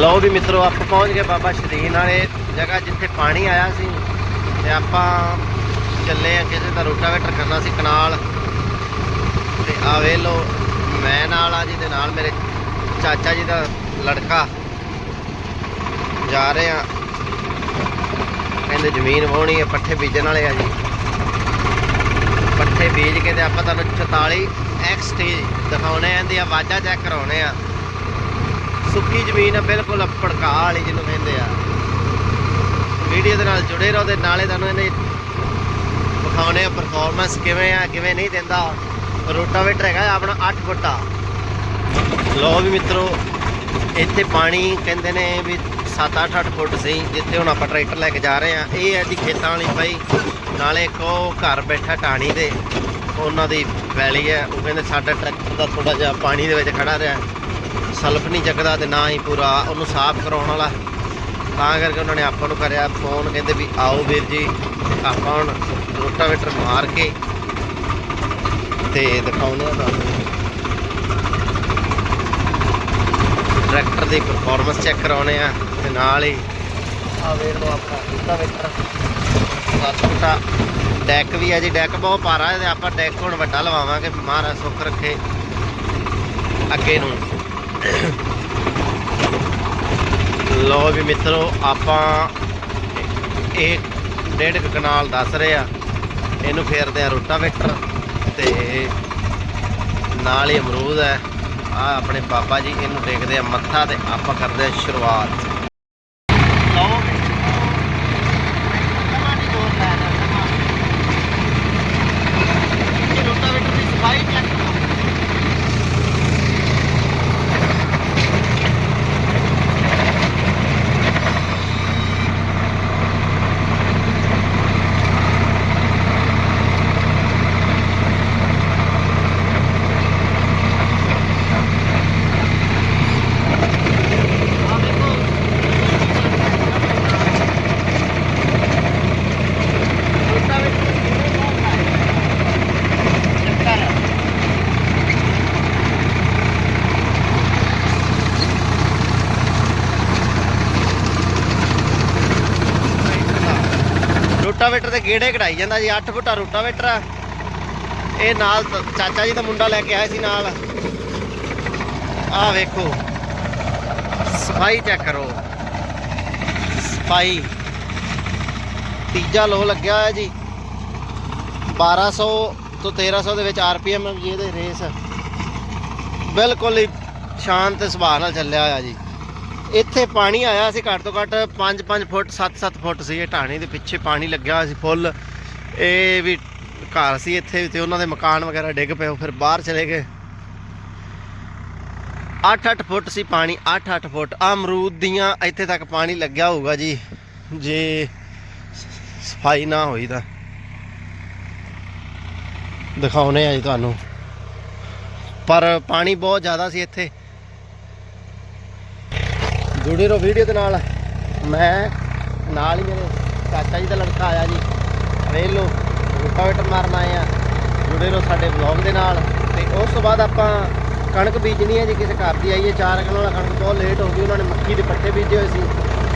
ਲਓ ਵੀ ਮਿੱਤਰੋ, ਆਪਾਂ ਪਹੁੰਚ ਗਏ ਬਾਬਾ ਸ਼ਰੀਨ ਵਾਲੇ ਜਗ੍ਹਾ ਜਿੱਥੇ ਪਾਣੀ ਆਇਆ ਸੀ। ਤੇ ਆਪਾਂ ਚੱਲੇ ਆ ਕਿਸੇ ਦਾ ਰੋਟਾਵੇਟਰ ਕਰਨਾ ਸੀ ਕਨਾਲ। ਤੇ ਆ ਵੇ ਲੋ ਮੈਂ ਨਾਲ ਆ ਜੀ ਦੇ ਨਾਲ ਮੇਰੇ ਚਾਚਾ ਜੀ ਦਾ ਲੜਕਾ। ਜਾ ਰਹੇ ਆ। ਕਹਿੰਦੇ ਜ਼ਮੀਨ ਵਾਹੁਣੀ ਹੈ ਪੱਠੇ ਬੀਜਣ ਵਾਲੇ ਆ ਜੀ। ਪੱਠੇ ਬੀਜ ਕੇ ਤੇ ਆਪਾਂ ਤੁਹਾਨੂੰ 44 ਸਟੇਜ ਦਿਖਾਉਣੇ ਆਂ ਦੀ ਆਵਾਜ਼ਾਂ ਚੈੱਕ ਕਰਾਉਣੇ ਆ। ਸੁੱਕੀ ਜ਼ਮੀਨ ਆ, ਬਿਲਕੁਲ ਭੜਕਾ ਵਾਲੀ ਜਿਹਨੂੰ ਕਹਿੰਦੇ ਆ। ਵੀਡੀਓ ਦੇ ਨਾਲ ਜੁੜੇ ਰਹੋ ਤੇ ਨਾਲੇ ਤੁਹਾਨੂੰ ਇਹਨੇ ਵਿਖਾਉਣੇ ਆ ਪਰਫਾਰਮੈਂਸ ਕਿਵੇਂ ਆ, ਕਿਵੇਂ ਨਹੀਂ ਦਿੰਦਾ। ਰੋਟਾਵੇਟਰ ਹੈਗਾ ਆਪਣਾ 8 ਫੁੱਟਾ। ਲੋ ਵੀ ਮਿੱਤਰੋ, ਇੱਥੇ ਪਾਣੀ ਕਹਿੰਦੇ ਨੇ ਵੀ 7-8 ਫੁੱਟ ਸੀ, ਜਿੱਥੇ ਹੁਣ ਆਪਾਂ ਟਰੈਕਟਰ ਲੈ ਕੇ ਜਾ ਰਹੇ ਆ। ਇਹ ਹੈ ਜੀ ਖੇਤਾਂ ਵਾਲੀ ਪਈ, ਨਾਲੇ ਕੋ ਘਰ ਬੈਠਾ ਟਾਣੀ ਦੇ, ਉਹਨਾਂ ਦੀ ਵੈਲੀ ਹੈ ਉਹ ਕਹਿੰਦੇ ਸਾਡਾ ਟਰੈਕਟਰ ਦਾ ਥੋੜਾ ਜਿਹਾ ਪਾਣੀ ਦੇ ਵਿੱਚ ਖੜਾ ਰਿਹਾ। ਸਲਫ ਨਹੀਂ ਚੱਕਦਾ ਤੇ ਨਾ ਹੀ ਪੂਰਾ ਉਹਨੂੰ ਸਾਫ਼ ਕਰਾਉਣ ਵਾਲਾ। ਤਾਂ ਕਰਕੇ ਉਹਨਾਂ ਨੇ ਆਪਾਂ ਨੂੰ ਕਰਿਆ ਫੋਨ ਕਹਿੰਦੇ ਵੀ ਆਓ ਵੀਰ ਜੀ, ਆਪਾਂ ਹੁਣ ਰੋਟਾਵੇਟਰ ਮਾਰ ਕੇ ਤੇ ਦਿਖਾਉਂਦੇ ਆ ਤੁਹਾਨੂੰ। ਟਰੈਕਟਰ ਦੀ ਪਰਫਾਰਮੈਂਸ ਚੈੱਕ ਕਰਾਉਣੇ ਆ ਤੇ ਨਾਲ ਹੀ ਆ ਵੇਖ ਲਓ ਆਪਣਾ ਰੋਟਾਵੇਟਰ। ਸੱਤ ਡੈਕ ਵੀ ਹੈ ਜੀ ਡੈਕ ਬਹੁਤ ਪਾਰਾ ਹੈ ਤੇ ਆਪਾਂ ਡੈਕ ਹੁਣ ਵੱਡਾ ਲਵਾਵਾਂਗੇ ਮਹਾਰਾਜ ਸੁੱਖ ਰੱਖੇ ਅੱਗੇ ਨੂੰ। ਲੋ ਵੀ ਮਿੱਤਰੋ, ਆਪਾਂ ਇਹ ਡੇਢ ਕੁ ਕਨਾਲ ਦੱਸ ਰਹੇ ਆ। ਇਹਨੂੰ ਫੇਰਦੇ ਆ ਰੋਟਾਵੇਟਰ ਤੇ ਨਾਲ ਹੀ ਅਮਰੂਦ ਹੈ। ਆ ਆਪਣੇ ਬਾਬਾ ਜੀ, ਇਹਨੂੰ ਟੇਕਦੇ ਆ ਮੱਥਾ ਤੇ ਆਪਾਂ ਕਰਦੇ ਆ ਸ਼ੁਰੂਆਤ ਲਓ ਵੀ ਕਮਾਂਡੀ ਜੋਰ ਲੈ ਲੈ ਇਹ ਰੋਟਾਵੇਟਰ ਦੀ ਸਫ਼ਾਈ ਚੈੱਕ ਕਰੋ ਆ ਦੇਖੋ ਰੋਟਾਵੇਟਰ ਕਿਵੇਂ ਘੁੰਮਦਾ ਹੈ ਚੱਕਰ ਰੋਟਾਵੇਟਰ ਦੇ ਗੇੜੇ ਕਢਾਈ ਜਾਂਦਾ ਜੀ 8 ਫੁੱਟਾ ਰੋਟਾਵੇਟਰ ਆ। ਇਹ ਨਾਲ ਚਾਚਾ ਜੀ ਦਾ ਮੁੰਡਾ ਲੈ ਕੇ ਆਇਆ ਸੀ ਨਾਲ। ਆਹ ਵੇਖੋ। ਸਫ਼ਾਈ ਚੈੱਕ ਕਰੋ। ਸਫ਼ਾਈ। ਤੀਜਾ ਲੋ ਲੱਗਿਆ ਹੋਇਆ ਜੀ। 1200 ਤੋਂ 1300 ਦੇ ਵਿੱਚ ਆਰਪੀਐਮ ਜੀ ਇਹਦੇ ਰੇਸ। ਬਿਲਕੁਲ ਹੀ ਸ਼ਾਂਤ ਸੁਭਾਅ ਨਾਲ ਚੱਲਿਆ ਹੋਇਆ ਜੀ। ਇੱਥੇ ਪਾਣੀ ਆਇਆ ਸੀ ਘੱਟ ਤੋਂ ਘੱਟ 5-5 ਫੁੱਟ 7-7 ਫੁੱਟ ਸੀ। ਇਹ ਢਾਣੀ ਦੇ ਪਿੱਛੇ ਪਾਣੀ ਲੱਗਿਆ ਹੋਇਆ ਸੀ ਫੁੱਲ। ਇਹ ਵੀ ਘਰ ਸੀ ਇੱਥੇ ਤੇ ਉਹਨਾਂ ਦੇ ਮਕਾਨ ਵਗੈਰਾ ਡਿੱਗ ਪਏ ਉਹ ਫਿਰ ਬਾਹਰ ਚਲੇ ਗਏ। 8-8 ਫੁੱਟ ਸੀ ਪਾਣੀ 8-8 ਫੁੱਟ। ਆਹ ਅਮਰੂਦ ਦੀਆਂ ਇੱਥੇ ਤੱਕ ਪਾਣੀ ਲੱਗਿਆ ਹੋਊਗਾ ਜੀ, ਜੇ ਸਫ਼ਾਈ ਨਾ ਹੋਈ ਤਾਂ। ਦਿਖਾਉਨੇ ਆ ਜੀ ਤੁਹਾਨੂੰ। ਪਰ ਪਾਣੀ ਬਹੁਤ ਜ਼ਿਆਦਾ ਸੀ ਇੱਥੇ। ਜੁੜੇ ਰਹੋ ਵੀਡੀਓ ਦੇ ਨਾਲ। ਮੈਂ, ਨਾਲ ਹੀ ਮੇਰੇ ਚਾਚਾ ਜੀ ਦਾ ਲੜਕਾ ਆਇਆ ਜੀ। ਵੇਖ ਲਓ, ਰੋਟਾਵੇਟਰ ਮਾਰਨ ਆਏ ਆ। ਜੁੜੇ ਰਹੋ ਸਾਡੇ ਵਲੌਗ ਦੇ ਨਾਲ। ਤੇ ਉਸ ਤੋਂ ਬਾਅਦ ਆਪਾਂ ਕਣਕ ਬੀਜਣੀ ਹੈ ਜੀ, ਕਿਸੇ ਘਰ ਦੀ ਆਈਏ ਚਾਰ ਕਿਲੋ ਵਾਲਾ ਕਣਕ ਬਹੁਤ ਲੇਟ ਹੋ ਗਈ, ਉਹਨਾਂ ਨੇ ਮੱਕੀ ਦੇ ਪੱਟੇ ਬੀਜੇ ਹੋਏ ਸੀ।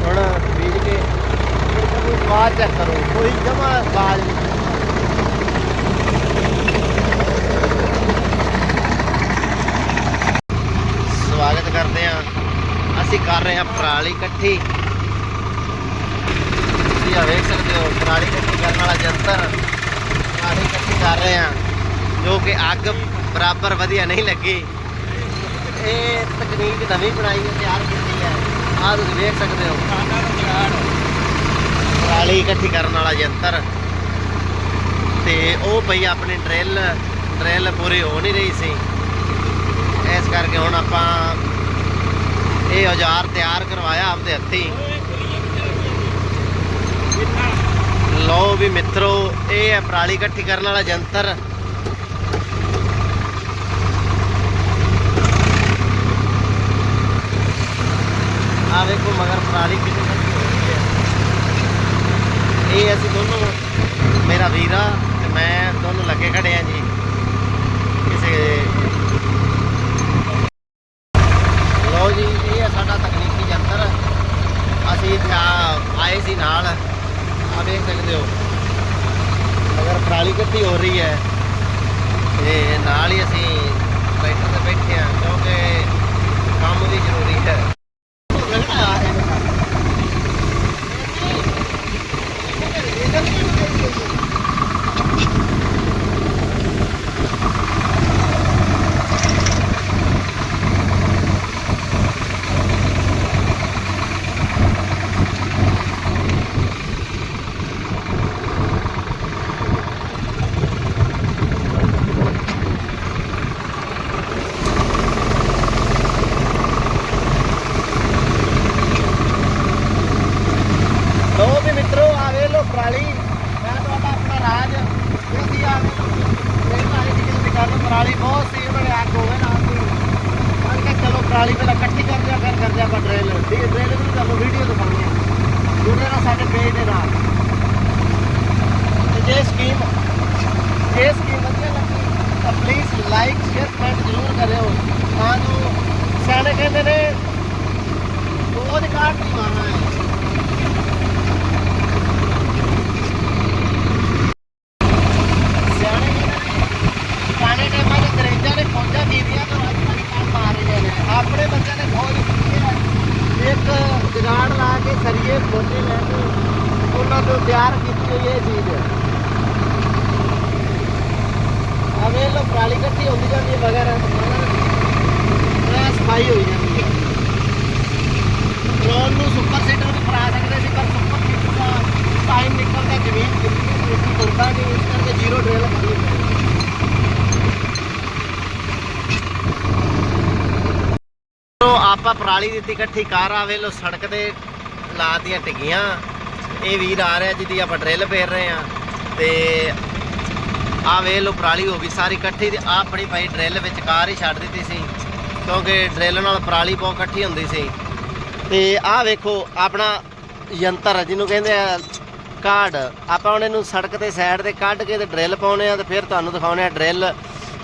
ਹੁਣ ਬੀਜ ਕੇ ਬਾਅਦ ਚੈੱਕ ਕਰੋ, ਕੋਈ ਜਮਾ ਬਾਜ ਨਹੀਂ ਸਵਾਗਤ ਕਰਦੇ ਆ। ਅਸੀਂ ਕਰ ਰਹੇ ਹਾਂ ਪਰਾਲੀ ਇਕੱਠੀ। ਤੁਸੀਂ ਆ ਵੇਖ ਸਕਦੇ ਹੋ, ਪਰਾਲੀ ਇਕੱਠੀ ਕਰਨ ਵਾਲਾ ਯੰਤਰ ਪਰਾਲੀ ਇਕੱਠੀ ਕਰ ਰਹੇ ਆ ਜੋ ਕਿ ਅੱਗ ਬਰਾਬਰ ਵਧੀਆ ਨਹੀਂ ਲੱਗੀ। ਇਹ ਤਕਨੀਕ ਨਵੀਂ ਬਣਾਈ ਹੈ, ਤਿਆਰ ਕੀਤੀ ਹੈ। ਆਹ ਤੁਸੀਂ ਵੇਖ ਸਕਦੇ ਹੋ। ਪਰਾਲੀ ਇਕੱਠੀ ਕਰਨ ਵਾਲਾ ਯੰਤਰ ਤੇ ਉਹ ਪਈ ਆਪਣੀ ਡਰਿੱਲ ਡਰਿੱਲ ਪੂਰੀ ਹੋ ਨਹੀਂ ਰਹੀ ਸੀ। ਇਸ ਕਰਕੇ ਹੁਣ ਆਪਾਂ ਇਹ ਔਜ਼ਾਰ ਤਿਆਰ ਕਰਵਾਇਆ ਆਪਦੇ ਹੱਥੀ। ਲਓ ਵੀ ਮਿੱਤਰੋ, ਇਹ ਹੈ ਪਰਾਲੀ ਇਕੱਠੀ ਕਰਨ ਵਾਲਾ ਯੰਤਰ ਆ ਵੇਖੋ ਮਗਰ ਪਰਾਲੀ ਕਿੰਨੀ ਹੈ ਇਹ ਅਸੀਂ ਦੋਨੋਂ, ਮੇਰਾ ਵੀਰਾ ਤੇ ਮੈਂ ਦੋਨੋਂ ਲੱਗੇ ਖੜੇ ਆ ਜੀ। ਕਿਸੇ ਚਾਹ ਆਏ ਸੀ ਨਾਲ। ਆ ਦੇਖ ਸਕਦੇ ਹੋ। ਅਗਰ ਪਰਾਲੀ ਕੱਤੀ ਹੋ ਰਹੀ ਹੈ। ਤੇ ਨਾਲ ਹੀ ਅਸੀਂ ਟਰੈਕਟਰ ਤੇ ਬੈਠੇ ਆ ਕਿਉਂਕਿ ਕੰਮ ਵੀ ਜ਼ਰੂਰੀ ਹੈ। ਪਰਾਲੀ ਮੈਂ ਤੁਹਾਡਾ ਆਪਣਾ ਰਾਜ ਇਹ ਅਸੀਂ ਆ। ਵੇ ਇਹ ਨਾਲੇ ਜਿੱਥੇ ਦੀ ਗੱਲ ਪਰਾਲੀ ਬਹੁਤ ਸੀ ਉਹਨਾਂ ਨੇ ਅੱਗ ਹੋਵੇ ਨਾ ਸੀ। ਮੈਂ ਕਿਹਾ ਚਲੋ ਪਰਾਲੀ ਪਹਿਲਾਂ ਇਕੱਠੀ ਕਰ ਦਿਆ ਫਿਰ ਕਰ ਦਿਆ ਆਪਾਂ ਡਰਿਲ। ਡਰਿਲ ਨੂੰ ਤੁਹਾਨੂੰ ਵੀਡੀਓ ਦਿਖਾਉਣੀ ਹੈ ਜੁੜੇ ਰਹੋ ਸਾਡੇ ਪੇਜ ਦੇ ਨਾਲ। ਤੇ ਜੇ ਸਕੀਮ ਜੇ ਸਕੀਮ ਵਧੀਆ ਲੱਗੀ, ਤਾਂ ਪਲੀਜ਼ ਲਾਈਕ ਸ਼ੇਅਰ ਕਮੈਂਟ ਜ਼ਰੂਰ ਕਰਿਓ। ਤਾਂ ਜੋ ਸਿਆਣੇ ਕਹਿੰਦੇ ਨੇ ਉਹ ਰਿਕਾਰਡ ਨਹੀਂ ਮਾਰਨਾ ਹੈ ਸਿਆਣੇ ਕਹਿੰਦੇ ਨੇ ਪੁਰਾਣੇ ਟਾਈਮਾਂ 'ਚ ਅੰਗਰੇਜ਼ਾਂ ਨੇ ਫੌਜਾਂ ਕੀਤੀਆਂ ਤਾਂ ਅੱਜ ਕੱਲ੍ਹ ਕੰਮ ਮਾਰ ਰਹੇ ਨੇ ਆਪਣੇ ਬੱਚਿਆਂ ਨੇ ਫੌਜ ਕੀਤੀ ਹੈ ਇੱਕ ਜਗਾੜ ਲਾ ਕੇ ਸਰੀਏ ਲੈ ਕੇ ਉਹਨਾਂ ਨੂੰ ਤਿਆਰ ਕੀਤੀ ਹੋਈ ਇਹ ਚੀਜ਼। ਹੈ ਅਵੇ ਲੋ ਪ੍ਰਾਲੀ ਇਕੱਠੀ ਹੁੰਦੀ ਜਾਂਦੀ ਹੈ ਵਗੈਰਾ ਇਹ ਸਫ਼ਾਈ ਹੋਈ ਜਾਂਦੀ ਹੈ। ਡਰੋਨ ਨੂੰ ਸੁਪਰ ਸੀਟਰ ਵੀ ਕਰਾ ਸਕਦੇ ਸੀ, ਪਰ ਸੁਪਰ ਸੀਟਰ ਦਾ ਟਾਈਮ ਨਿਕਲਦਾ ਜ਼ਮੀਨ ਕਿੰਨੀ ਤੁਰਦਾ ਨਹੀਂ, ਇਸ ਕਰਕੇ ਜ਼ੀਰੋ ਡਰਿਲ ਕਰਨੀ ਪੈਂਦੀ ਆਪਾਂ ਪਰਾਲੀ ਦਿੱਤੀ ਇਕੱਠੀ, ਕਾਰ ਆਵੇ ਲੋ ਸੜਕ ਤੇ ਲਾਤੀਆਂ ਟਿੱਗੀਆਂ। ਇਹ ਵੀਰ ਆ ਰਿਹਾ ਜਿਹਦੀ ਆਪਾਂ ਡਰਿੱਲ ਫੇਰ ਰਹੇ ਆ ਤੇ ਆ ਵੇ ਲੋ ਪਰਾਲੀ ਹੋ ਗਈ। ਸਾਰੀ ਇਕੱਠੀ ਤੇ ਆ ਆਪਣੀ ਭਾਈ ਡਰਿੱਲ ਵਿੱਚ ਕਾਰ ਹੀ ਛੱਡ ਦਿੱਤੀ ਸੀ। ਕਿਉਂਕਿ ਡਰਿੱਲ ਨਾਲ ਪਰਾਲੀ ਬਹੁਤ ਇਕੱਠੀ ਹੁੰਦੀ ਸੀ। ਤੇ ਆਹ ਵੇਖੋ, ਆਪਣਾ ਯੰਤਰ ਜਿਹਨੂੰ ਕਹਿੰਦੇ ਆ ਕਾਰਡ। ਆਪਾਂ ਹੁਣ ਨੂੰ ਸੜਕ ਤੇ ਸਾਈਡ ਤੇ ਕੱਢ ਕੇ ਤੇ ਡਰਿੱਲ ਪਾਉਣੇ ਆ ਤੇ ਫਿਰ ਤੁਹਾਨੂੰ ਦਿਖਾਉਣੇ ਆ ਡਰਿੱਲ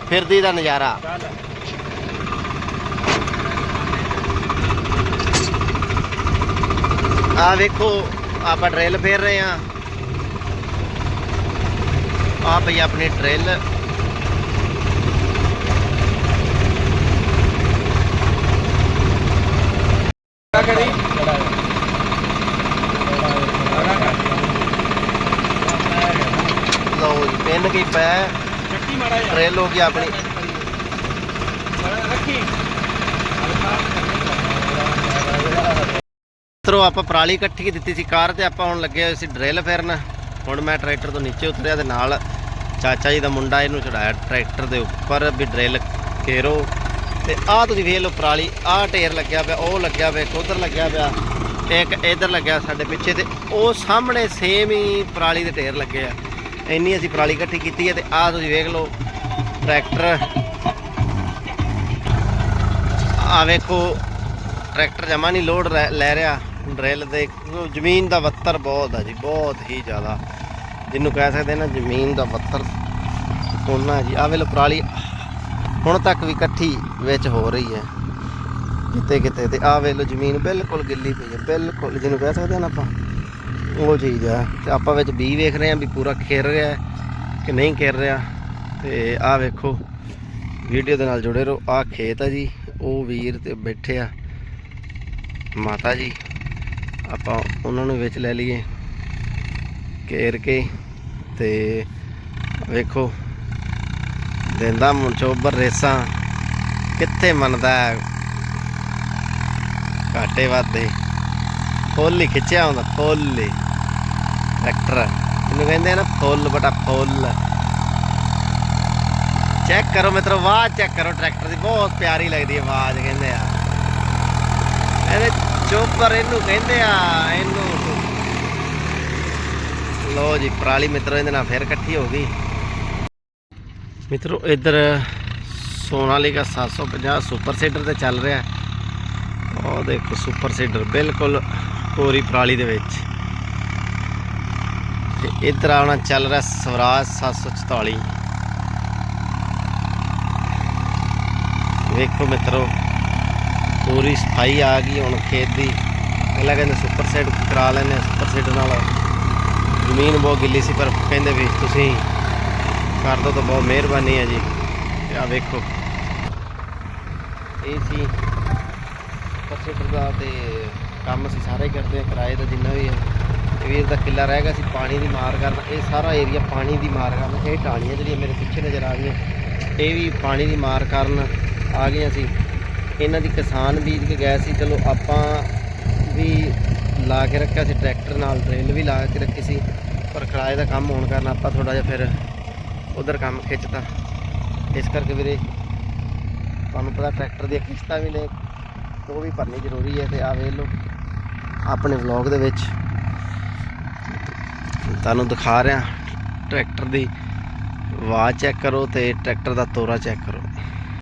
ਫਿਰਦੀ ਦਾ ਨਜ਼ਾਰਾ। ਆ ਵੇਖੋ ਆਪਾਂ ਡਰਿਲ ਫੇਰ ਰਹੇ ਆ ਆ ਪਈ ਆਪਣੀ ਡਰਿਲ ਲਓ ਜੀ ਪਿੰਨ ਕੀ ਪੈ। ਡਰਿਲ ਹੋ ਗਈ ਆਪਣੀ। ਰੱਖੀ। ਮਿੱਤਰੋ, ਆਪਾਂ ਪਰਾਲੀ ਇਕੱਠੀ ਕੀ ਦਿੱਤੀ ਸੀ ਕਾਰ ਤੇ ਆਪਾਂ ਹੁਣ ਲੱਗੇ ਹੋਏ ਸੀ ਡਰਿਲ ਫੇਰਨ। ਹੁਣ ਮੈਂ ਟਰੈਕਟਰ ਤੋਂ ਨੀਚੇ ਉਤਰਿਆ ਤੇ ਨਾਲ ਚਾਚਾ ਜੀ ਦਾ ਮੁੰਡਾ ਇਹਨੂੰ ਚੜਾਇਆ ਟਰੈਕਟਰ ਦੇ ਉੱਪਰ ਵੀ ਡਰਿਲ ਘੇਰੋ। ਤੇ ਆਹ ਤੁਸੀਂ ਵੇਖ ਲਓ ਪਰਾਲੀ, ਆਹ ਢੇਰ ਲੱਗਿਆ ਪਿਆ, ਉਹ ਲੱਗਿਆ ਪਿਆ, ਇੱਕ ਉਧਰ ਲੱਗਿਆ ਪਿਆ ਤੇ ਇੱਕ ਇੱਧਰ ਲੱਗਿਆ ਸਾਡੇ ਪਿੱਛੇ ਤੇ ਉਹ ਸਾਹਮਣੇ ਸੇਮ ਹੀ ਪਰਾਲੀ ਦੇ ਢੇਰ ਲੱਗੇ ਆ। ਇੰਨੀ ਅਸੀਂ ਪਰਾਲੀ ਇਕੱਠੀ ਕੀਤੀ ਹੈ ਤੇ ਆਹ ਤੁਸੀਂ ਵੇਖ ਲਓ ਟਰੈਕਟਰ। ਆ ਵੇਖੋ, ਟਰੈਕਟਰ ਜਮਾ ਨਹੀਂ ਲੋਡ ਲੈ ਲੈ ਰਿਹਾ। ਡਰਿਲ ਦੇ ਜ਼ਮੀਨ ਦਾ ਵੱਤਰ ਬਹੁਤ ਆ ਜੀ, ਬਹੁਤ ਹੀ ਜ਼ਿਆਦਾ। ਜਿਹਨੂੰ ਕਹਿ ਸਕਦੇ ਨਾ ਜ਼ਮੀਨ ਦਾ ਵੱਤਰ ਕੋਨਾ ਜੀ। ਆ ਵੇਲੋ ਪਰਾਲੀ, ਹੁਣ ਤੱਕ ਵੀ ਇਕੱਠੀ ਵਿੱਚ ਹੋ ਰਹੀ ਹੈ। ਕਿਤੇ ਕਿਤੇ ਤੇ ਆ ਵੇਲੋ ਜ਼ਮੀਨ ਬਿਲਕੁਲ ਗਿੱਲੀ ਪਈ ਹੈ, ਬਿਲਕੁਲ ਜਿਹਨੂੰ ਕਹਿ ਸਕਦੇ ਨਾ ਆਪਾਂ। ਉਹ ਚੀਜ਼ ਆ, ਤੇ ਆਪਾਂ ਵਿੱਚ ਬੀ ਵੇਖ ਰਹੇ ਆ ਵੀ ਪੂਰਾ ਖਿਰ ਰਿਹਾ ਕਿ ਨਹੀਂ ਖਿਰ ਰਿਹਾ। ਤੇ ਆ ਵੇਖੋ, ਵੀਡੀਓ ਦੇ ਨਾਲ ਜੁੜੇ ਰਹੋ। ਆ ਖੇਤ ਆ ਜੀ, ਉਹ ਵੀਰ ਤੇ ਬੈਠੇ ਆ। ਮਾਤਾ ਜੀ। ਆਪਾਂ ਉਹਨਾਂ ਨੂੰ ਵਿੱਚ ਲੈ ਲਈਏ ਘੇਰ ਕੇ ਤੇ ਵੇਖੋ, ਦਿੰਦਾ ਮੁੰਚੋਬਰ ਰੇਸਾਂ, ਕਿੱਥੇ ਮੰਨਦਾ ਘਾਟੇ ਵਾਦੇ ਫੁੱਲ ਹੀ ਖਿੱਚਿਆ ਹੁੰਦਾ, ਫੁੱਲ ਹੀ। ਟਰੈਕਟਰ, ਇਹਨੂੰ ਕਹਿੰਦੇ ਆ ਨਾ ਫੁੱਲ ਬਟਾ ਫੁੱਲ। ਚੈੱਕ ਕਰੋ ਮਿੱਤਰੋ, ਆਵਾਜ਼ ਚੈੱਕ ਕਰੋ, ਟਰੈਕਟਰ ਦੀ ਬਹੁਤ ਪਿਆਰੀ ਲੱਗਦੀ ਆਵਾਜ਼, ਕਹਿੰਦੇ ਆ। ਇਹਦੇ ਚੋਪਰ ਇਹਨੂੰ ਕਹਿੰਦੇ ਆ, ਇਹਨੂੰ ਲੋ ਜੀ, ਪਰਾਲੀ ਮਿੱਤਰੋ, ਇਹਦੇ ਨਾਲ ਫੇਰ ਇਕੱਠੀ ਹੋ ਗਈ। ਮਿੱਤਰੋ, ਇੱਧਰ ਸੋਨਾਲੀਕਾ 750 ਸੁਪਰ ਸੀਡਰ ਤੇ ਚੱਲ ਰਿਹਾ। ਉਹ ਦੇਖੋ, ਸੁਪਰ ਸੀਡਰ, ਬਿਲਕੁਲ ਕੋਰੀ ਪਰਾਲੀ ਦੇ ਵਿੱਚ। ਤੇ ਇੱਧਰ ਆਉਣਾ ਚੱਲ ਰਿਹਾ ਸਵਰਾਜ 744 ਵੇਖੋ ਮਿੱਤਰੋ ਪੂਰੀ ਸਫ਼ਾਈ ਆ ਗਈ ਹੁਣ ਖੇਤ ਦੀ। ਪਹਿਲਾਂ ਕਹਿੰਦੇ ਸੁਪਰ ਸੀਡ ਕਰਾ ਲੈਂਦੇ ਆ ਸੁਪਰ ਸੀਡ ਨਾਲ। ਜ਼ਮੀਨ ਬਹੁਤ ਗਿੱਲੀ ਸੀ, ਪਰ ਕਹਿੰਦੇ ਵੀ ਤੁਸੀਂ ਕਰ ਦੋ ਤਾਂ ਬਹੁਤ ਮਿਹਰਬਾਨੀ ਹੈ ਜੀ। ਤੇ ਆ ਵੇਖੋ। ਇਹ ਸੀ ਪਰਸੇਟਰ ਦਾ ਤੇ ਕੰਮ ਅਸੀਂ ਸਾਰੇ ਕਰਦੇ ਆ ਕਿਰਾਏ ਦਾ ਜਿੰਨਾ ਵੀ ਹੈ। ਇਹ ਵੀਰ ਦਾ ਕਿੱਲਾ ਰਹਿ ਗਿਆ ਸੀ, ਪਾਣੀ ਦੀ ਮਾਰ ਕਾਰਨ। ਇਹ ਸਾਰਾ ਏਰੀਆ ਪਾਣੀ ਦੀ ਮਾਰ ਕਾਰਨ, ਇਹ ਟਾਣੀਆਂ ਜਿਹੜੀਆਂ ਮੇਰੇ ਪਿੱਛੇ ਨਜ਼ਰ ਆ ਰਹੀਆਂ, ਇਹ ਵੀ ਪਾਣੀ ਦੀ ਮਾਰ ਕਾਰਨ ਆ ਗਈਆਂ ਸੀ। ਇਹਨਾਂ ਦੀ ਕਿਸਾਨ ਬੀਜ ਕੇ ਗਏ ਸੀ, ਚਲੋ ਆਪਾਂ ਵੀ ਲਾ ਕੇ ਰੱਖਿਆ ਸੀ, ਟਰੈਕਟਰ ਨਾਲ ਡਰਿੱਲ ਵੀ ਲਾ ਕੇ ਰੱਖੀ ਸੀ, ਪਰ ਕਿਰਾਏ ਦਾ ਕੰਮ ਹੋਣ ਕਾਰਨ ਆਪਾਂ ਥੋੜਾ ਜਿਹਾ ਫਿਰ ਉਧਰ ਕੰਮ ਖਿੱਚਤਾ। ਇਸ ਕਰਕੇ ਵੀਰੇ ਤੁਹਾਨੂੰ ਪਤਾ ਟਰੈਕਟਰ ਦੀਆਂ ਕਿਸ਼ਤਾਂ ਵੀ ਨੇ, ਉਹ ਵੀ ਭਰਨੀ ਜ਼ਰੂਰੀ ਹੈ ਤੇ ਆ ਵੇਖ ਲਓ ਆਪਣੇ ਵਲੌਗ ਦੇ ਵਿੱਚ। ਤੁਹਾਨੂੰ ਦਿਖਾ ਰਿਹਾ, ਟਰੈਕਟਰ ਦੀ ਆਵਾਜ਼ ਚੈੱਕ ਕਰੋ ਤੇ ਟਰੈਕਟਰ ਦਾ ਤੋਰਾ ਚੈੱਕ ਕਰੋ।